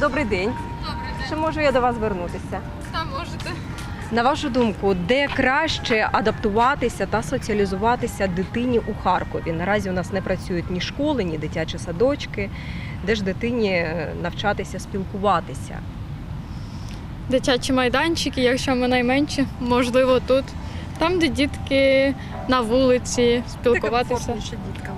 Добрий день. Чи можу я до вас звернутися? Та можете. На вашу думку, де краще адаптуватися та соціалізуватися дитині у Харкові? Наразі у нас не працюють ні школи, ні дитячі садочки. Де ж дитині навчатися спілкуватися? Дитячі майданчики, якщо ми найменші, можливо, тут. Там, де дітки на вулиці, спілкуватися. Е,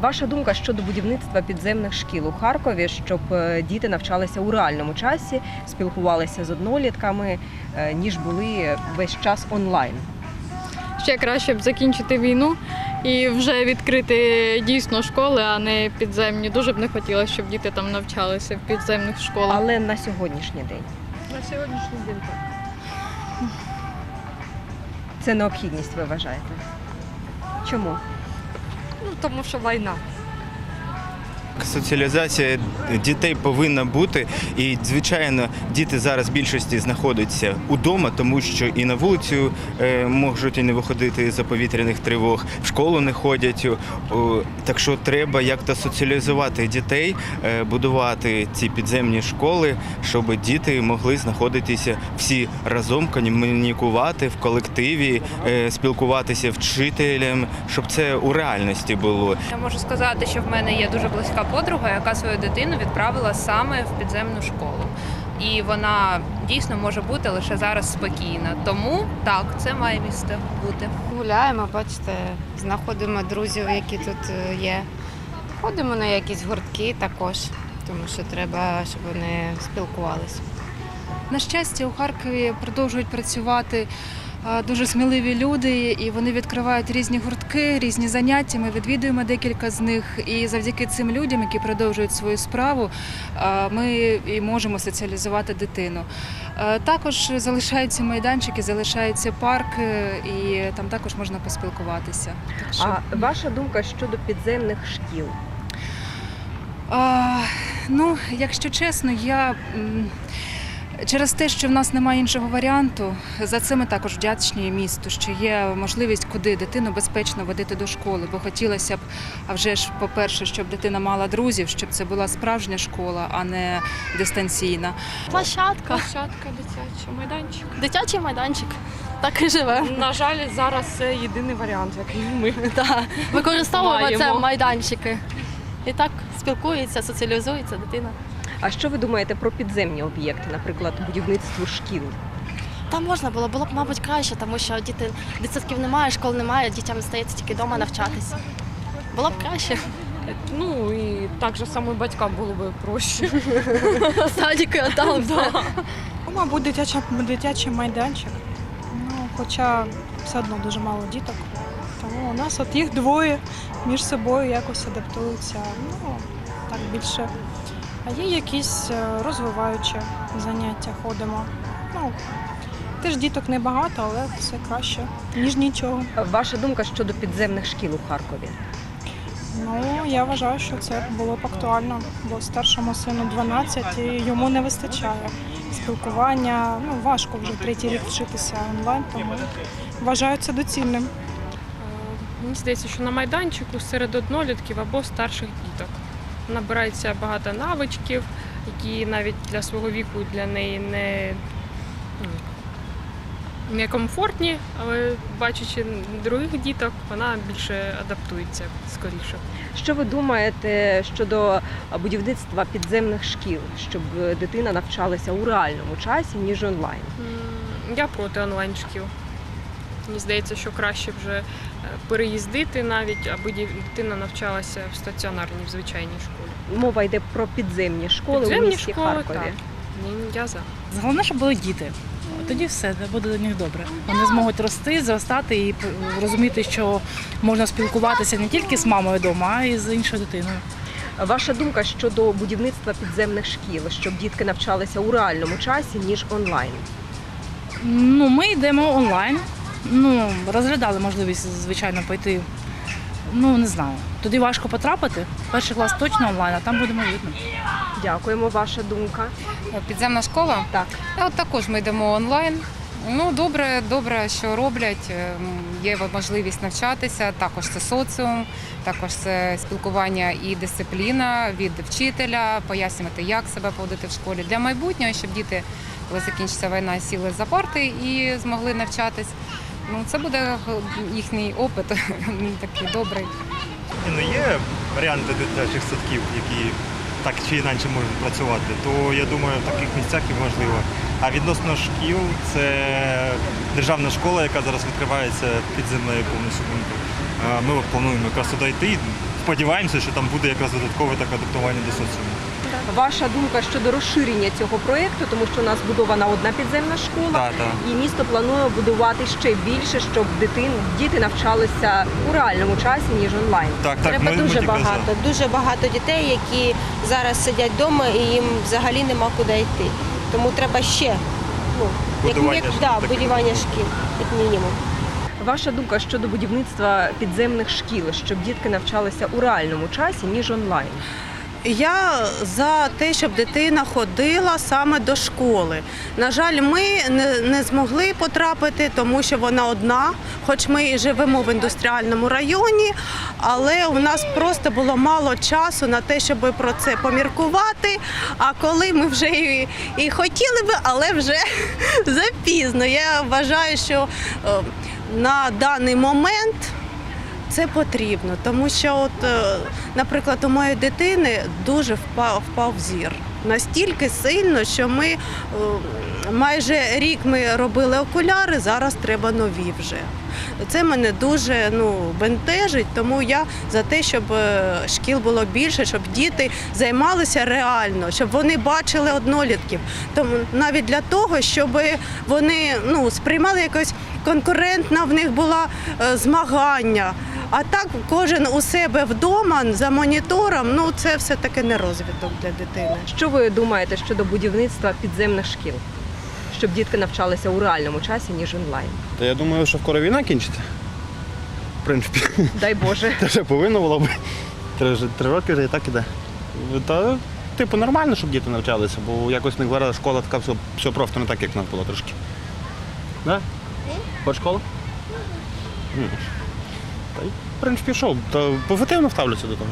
Ваша думка щодо будівництва підземних шкіл у Харкові, щоб е, діти навчалися у реальному часі, спілкувалися з однолітками, е, ніж були весь час онлайн? Ще краще б закінчити війну і вже відкрити дійсно школи, а не підземні. Дуже б не хотілося, щоб діти там навчалися в підземних школах. Але на сьогоднішній день на сьогоднішній день так. це необхідність, ви вважаєте? Чому? Ну, тому що війна. Соціалізація дітей повинна бути, і звичайно, діти зараз в більшості знаходяться удома, тому що і на вулицю е, можуть і не виходити за повітряних тривог, в школу не ходять. Так що треба як-то соціалізувати дітей, е, будувати ці підземні школи, щоб діти могли знаходитися всі разом, комунікувати в колективі, е, спілкуватися вчителем, щоб це у реальності було. Я можу сказати, що в мене є дуже близька подруга, яка свою дитину відправила саме в підземну школу. І вона дійсно може бути лише зараз спокійна. Тому так, це має місце бути. Гуляємо, бачите, знаходимо друзів, які тут е, є. Ходимо на якісь гуртки також, тому що треба, щоб вони спілкувалися. На щастя, у Харкові продовжують працювати дуже сміливі люди, і вони відкривають різні гуртки, різні заняття. Ми відвідуємо декілька з них. І завдяки цим людям, які продовжують свою справу, ми і можемо соціалізувати дитину. Також залишаються майданчики, залишається парк, і там також можна поспілкуватися. Так що, А ваша думка щодо підземних шкіл? А, ну, якщо чесно, я через те, що в нас немає іншого варіанту, за це ми також вдячні місту, що є можливість, куди дитину безпечно водити до школи. Бо хотілося б, а вже ж, по-перше, щоб дитина мала друзів, щоб це була справжня школа, а не дистанційна. Площадка, Площадка дитяча, майданчик. дитячий майданчик. Так і живе. На жаль, зараз це єдиний варіант, який ми Да. Використовуємо Маємо. це майданчики. І так спілкується, соціалізується дитина. А що ви думаєте про підземні об'єкти, наприклад, будівництво шкіл? Там можна було, було б, мабуть, краще, тому що діти дитсадків немає, школ немає, дітям стається тільки вдома навчатися. Було б краще. ну і так же само і батькам було би проще. Садики там. все. Ну, Мабуть, дитяча, дитячий майданчик. Ну, хоча все одно дуже мало діток. Тому у нас от їх двоє між собою якось адаптуються. Ну, так більше. А є якісь е, розвиваючі заняття, ходимо. Ну, теж діток небагато, але все краще, ніж нічого. Ваша думка щодо підземних шкіл у Харкові? Ну, я вважаю, що це було б актуально, бо старшому сину 12 і йому не вистачає спілкування. Ну, важко вже третій рік вчитися онлайн, тому вважаю це доцільним. Е, Мені здається, що на майданчику серед однолітків або старших діток набирається багато навичків, які навіть для свого віку для неї не, ну, не комфортні, але бачачи других діток, вона більше адаптується скоріше. Що ви думаєте щодо будівництва підземних шкіл, щоб дитина навчалася у реальному часі, ніж онлайн? Я проти онлайн шкіл. Мені здається, що краще вже е, переїздити навіть, аби дитина навчалася в стаціонарній, в звичайній школі. Мова йде про підземні школи у Підземні місті школи, Харкові. так. Ні, Я за. Головне, щоб були діти. Тоді все буде до них добре. Вони зможуть рости, зростати і розуміти, що можна спілкуватися не тільки з мамою вдома, а й з іншою дитиною. Ваша думка щодо будівництва підземних шкіл, щоб дітки навчалися у реальному часі, ніж онлайн? Ну, ми йдемо онлайн. Ну, розглядали можливість, звичайно, пойти. Ну, не знаю. Туди важко потрапити. Перший клас точно онлайн, а там будемо видно. Дякуємо, ваша думка. Підземна школа? Так. От також ми йдемо онлайн. Ну, добре, добре, що роблять. Ем, Є можливість навчатися. Також це соціум, також це спілкування і дисципліна від вчителя, пояснювати, як себе поводити в школі для майбутнього, щоб діти, коли закінчиться війна, сіли за парти і змогли навчатись. Ну, це буде їхній опит такий добрий. Ну, є варіанти дитячих садків, які так чи інакше можуть працювати, то я думаю, в таких місцях і можливо. А відносно шкіл, це державна школа, яка зараз відкривається під землею повністю. Ми плануємо якраз туди йти. Сподіваємося, що там буде якраз додаткове так адаптування до соціуму. Ваша думка щодо розширення цього проєкту, тому що у нас збудована одна підземна школа, Так, так. і місто планує будувати ще більше, щоб дитин, діти навчалися у реальному часі, ніж онлайн. Так, так, Треба ми, ми дуже тільки за. багато, дуже багато дітей, які зараз сидять вдома і їм взагалі нема куди йти. Тому треба ще ну, Будування як, як шкіл, да, так. будування шкіл, як мінімум. Ваша думка щодо будівництва підземних шкіл, щоб дітки навчалися у реальному часі, ніж онлайн. Я за те, щоб дитина ходила саме до школи. На жаль, ми не, змогли потрапити, тому що вона одна, хоч ми і живемо в індустріальному районі, але у нас просто було мало часу на те, щоб про це поміркувати. А коли ми вже і, і хотіли би, але вже запізно. Я вважаю, що е, на даний момент це потрібно, тому що, от, е, наприклад, у моєї дитини дуже впав, впав зір. Настільки сильно, що ми е, майже рік ми робили окуляри, зараз треба нові вже. Це мене дуже ну, бентежить, тому я за те, щоб е, шкіл було більше, щоб діти займалися реально, щоб вони бачили однолітків. Тому навіть для того, щоб вони ну, сприймали якось конкурентна в них була змагання. А так кожен у себе вдома за монітором, ну це все таки не розвиток для дитини. Що ви думаєте щодо будівництва підземних шкіл, щоб дітки навчалися у реальному часі, ніж онлайн? Та я думаю, що скоро війна кінчиться. В принципі, Дай Боже. це вже повинно було б. Три, три роки вже і так іде. Та, типу, нормально, щоб діти навчалися, бо якось не говорила, школа така все, все просто не так, як в нас було трошки. Да? Хоч школа? Та й, в принципі, що, та позитивно ставлюся до того.